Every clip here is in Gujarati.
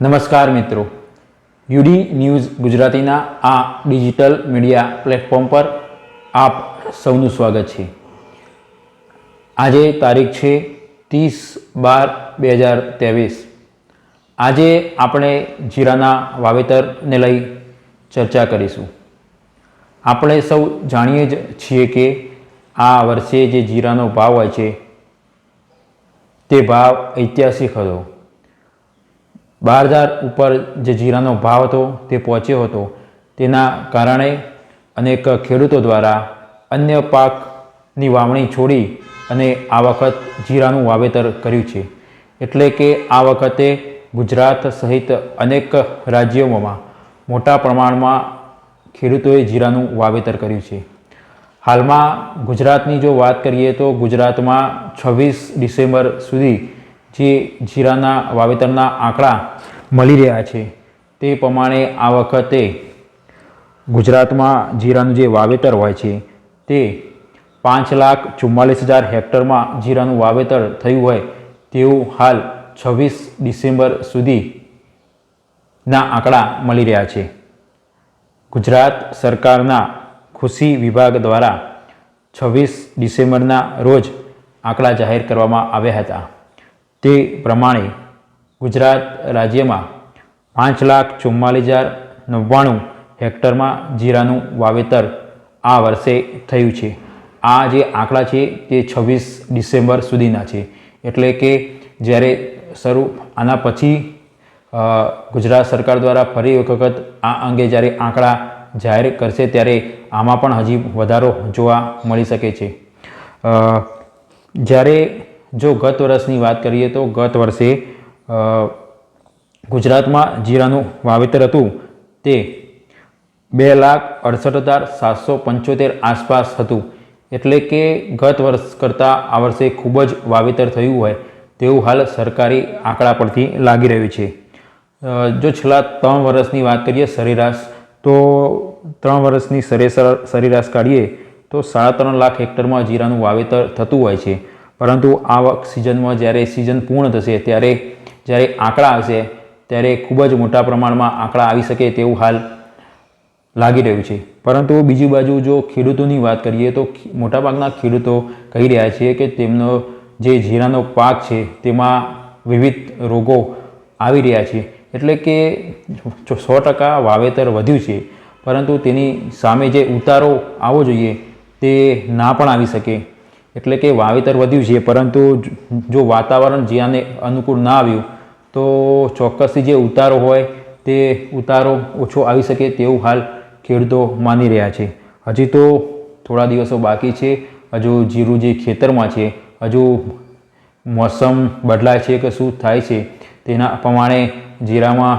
નમસ્કાર મિત્રો. યુડી ન્યૂઝ ગુજરાતીના આ ડિજિટલ મીડિયા પ્લેટફોર્મ પર આપ સૌનું સ્વાગત છે. આજે તારીખ છે ત્રીસ બાર બે હજાર ત્રેવીસ. આજે આપણે જીરાના વાવેતરને લઈ ચર્ચા કરીશું. આપણે સૌ જાણીએ જ છીએ કે આ વર્ષે જે જીરાનો ભાવ હોય છે, તે ભાવ ઐતિહાસિક હતો. બાર હજાર ઉપર જે જીરાનો ભાવ હતો તે પહોંચ્યો હતો. તેના કારણે અનેક ખેડૂતો દ્વારા અન્ય પાકની વાવણી છોડી અને આ વખત જીરાનું વાવેતર કર્યું છે. એટલે કે આ વખતે ગુજરાત સહિત અનેક રાજ્યોમાં મોટા પ્રમાણમાં ખેડૂતોએ જીરાનું વાવેતર કર્યું છે. હાલમાં ગુજરાતની જો વાત કરીએ તો ગુજરાતમાં છવ્વીસ ડિસેમ્બર સુધી જે જીરાના વાવેતરના આંકડા મળી રહ્યા છે. તે પ્રમાણે આ વખતે ગુજરાતમાં જીરાનું જે વાવેતર હોય છે, તે પાંચ લાખ ચુમ્માલીસ હજાર હેક્ટરમાં જીરાનું વાવેતર થયું હોય તેવું હાલ છવ્વીસ ડિસેમ્બર સુધીના આંકડા મળી રહ્યા છે. ગુજરાત સરકારના ખુશી વિભાગ દ્વારા છવ્વીસ ડિસેમ્બરના રોજ આંકડા જાહેર કરવામાં આવ્યા હતા. તે પ્રમાણે ગુજરાત રાજ્યમાં પાંચ લાખ ચુમ્માલીસ હજાર નવ્વાણું હેક્ટરમાં જીરાનું વાવેતર આ વર્ષે થયું છે. આ જે આંકડા છે તે છવ્વીસ ડિસેમ્બર સુધીના છે. એટલે કે જ્યારે શરૂ આના પછી ગુજરાત સરકાર દ્વારા ફરી વખત આ અંગે જ્યારે આંકડા જાહેર કરશે ત્યારે આમાં પણ હજી વધારો જોવા મળી શકે છે. જ્યારે જો ગત વર્ષની વાત કરીએ તો ગત વર્ષે ગુજરાતમાં જીરાનું વાવેતર હતું તે બે લાખ અડસઠ હજાર સાતસો પંચોતેર આસપાસ હતું. એટલે કે ગત વર્ષ કરતાં આ વર્ષે ખૂબ જ વાવેતર થયું હોય તેવું હાલ સરકારી આંકડા પરથી લાગી રહ્યું છે. જો છેલ્લા ત્રણ વર્ષની વાત કરીએ સરેરાશ, તો ત્રણ વર્ષની સરેસર, સરેરાશ કાઢીએ તો સાડા ત્રણ લાખ હેક્ટરમાં જીરાનું વાવેતર થતું હોય છે. પરંતુ આ સિઝનમાં જ્યારે સિઝન પૂર્ણ થશે ત્યારે જ્યારે આંકડા આવશે, ત્યારે ખૂબ જ મોટા પ્રમાણમાં આંકડા આવી શકે તેવું હાલ લાગી રહ્યું છે. પરંતુ બીજી બાજુ જો ખેડૂતોની વાત કરીએ, તો મોટાભાગના ખેડૂતો કહી રહ્યા છે કે તેમનો જે જીરાનો પાક છે, તેમાં વિવિધ રોગો આવી રહ્યા છે. એટલે કે સો ટકા વાવેતર વધ્યું છે, પરંતુ તેની સામે જે ઉતારો આવવો જોઈએ, તે ના પણ આવી શકે. એટલે કે વાવેતર વધ્યું છે, પરંતુ જો- વાતાવરણ જ્યાંને અનુકૂળ ના આવ્યું તો ચોક્કસથી જે ઉતારો હોય તે ઉતારો ઓછો આવી શકે તેવું હાલ ખેડૂતો માની રહ્યા છે. હજી તો થોડા દિવસો બાકી છે. હજુ જીરું જે ખેતરમાં છે, હજુ મોસમ બદલાય છે કે શું થાય છે તેના પ્રમાણે જીરામાં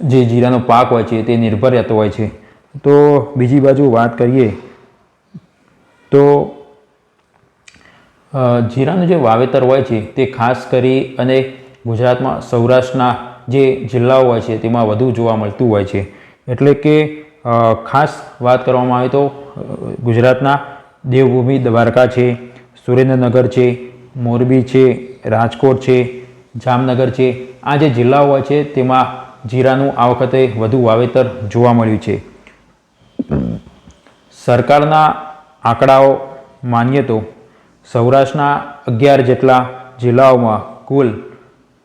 જે જીરાનો પાક હોય છે તે નિર્ભર રહેતો હોય છે. તો બીજી બાજુ વાત કરીએ તો જીરાનું જે વાવેતર હોય છે તે ખાસ કરી અને ગુજરાતમાં સૌરાષ્ટ્રના જે જિલ્લાઓ હોય છે તેમાં વધુ જોવા મળતું હોય છે. એટલે કે ખાસ વાત કરવામાં આવે તો ગુજરાતના દેવભૂમિ દ્વારકા છે, સુરેન્દ્રનગર છે, મોરબી છે, રાજકોટ છે, જામનગર છે, આ જે જિલ્લાઓ હોય છે તેમાં જીરાનું આ વખતે વધુ વાવેતર જોવા મળ્યું છે. સરકારના આંકડાઓ માનીએ તો સૌરાષ્ટ્રના અગિયાર જેટલા જિલ્લાઓમાં કુલ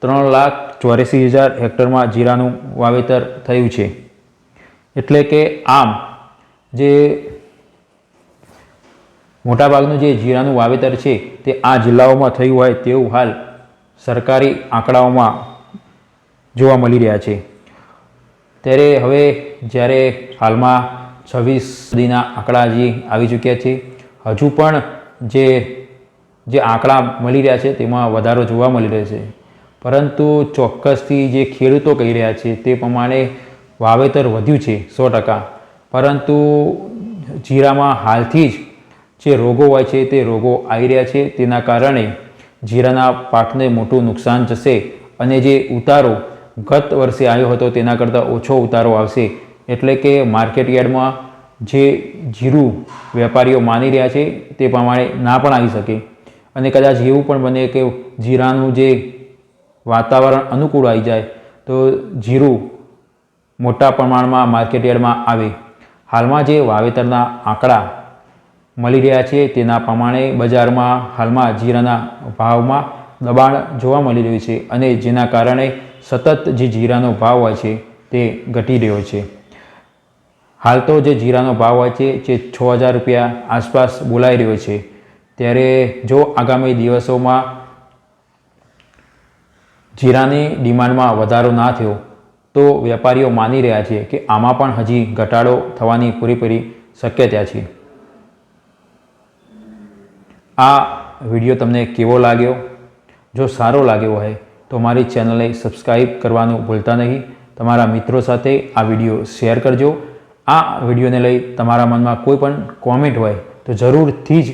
ત્રણ લાખ ચોર્યાસી હજાર હેક્ટરમાં જીરાનું વાવેતર થયું છે. એટલે કે આમ જે મોટાભાગનું જે જીરાનું વાવેતર છે તે આ જિલ્લાઓમાં થયું હોય તેવું હાલ સરકારી આંકડાઓમાં જોવા મળી રહ્યા છે. ત્યારે હવે જ્યારે હાલમાં છવ્વીસ સુધીના આંકડા હજી આવી ચૂક્યા છે, હજુ પણ જે જે આંકડા મળી રહ્યા છે, તેમાં વધારો જોવા મળી રહ્યો છે. પરંતુ ચોક્કસથી જે ખેડૂતો કહી રહ્યા છે, તે પ્રમાણે વાવેતર વધ્યું છે, સો ટકા. પરંતુ જીરામાં હાલથી જ જે રોગો હોય છે, તે રોગો આવી રહ્યા છે. તેના કારણે જીરાના પાકને મોટું નુકસાન જશે અને જે ઉતારો ગત વર્ષે આવ્યો હતો, તેના કરતાં ઓછો ઉતારો આવશે. એટલે કે માર્કેટ યાર્ડમાં જે જીરું વેપારીઓ માની રહ્યા છે, તે પ્રમાણે ના પણ આવી શકે. અને કદાચ એવું પણ બને કે જીરાનું જે વાતાવરણ અનુકૂળ આવી જાય, તો જીરું મોટા પ્રમાણમાં માર્કેટયાર્ડમાં આવે. હાલમાં જે વાવેતરના આંકડા મળી રહ્યા છે, તેના પ્રમાણે બજારમાં હાલમાં જીરાના ભાવમાં દબાણ જોવા મળી રહ્યું છે અને જેના કારણે સતત જે જીરાનો ભાવ હોય છે, તે ઘટી રહ્યો છે. હાલ તો જે જીરાનો ભાવ હોય છે, જે છ હજાર રૂપિયા આસપાસ બોલાઈ રહ્યો છે. ત્યારે જો આગામી દિવસોમાં જીરાની ડિમાન્ડમાં વધારો ના થયો, તો વેપારીઓ માની રહ્યા છે કે આમાં પણ હજી ઘટાડો થવાની પૂરેપૂરી શક્યતા છે. આ વીડિયો તમને કેવો લાગ્યો? જો સારો લાગ્યો હોય, તો મારી ચેનલને સબસ્ક્રાઈબ કરવાનું ભૂલતા નહીં. તમારા મિત્રો સાથે આ વીડિયો શેર કરજો. આ વિડીયોને લઈ તમારા મનમાં કોઈ પણ કોમેન્ટ હોય, તો જરૂરથી જ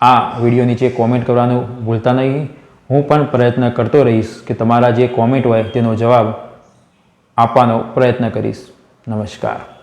આ વીડિયો નીચે કોમેન્ટ કરવાનું ભૂલતા નહીં. હું પણ પ્રયત્ન કરતો રહીશ કે તમારા જે કોમેન્ટ હોય તેનો જવાબ આપવાનો પ્રયત્ન કરીશ. નમસ્કાર.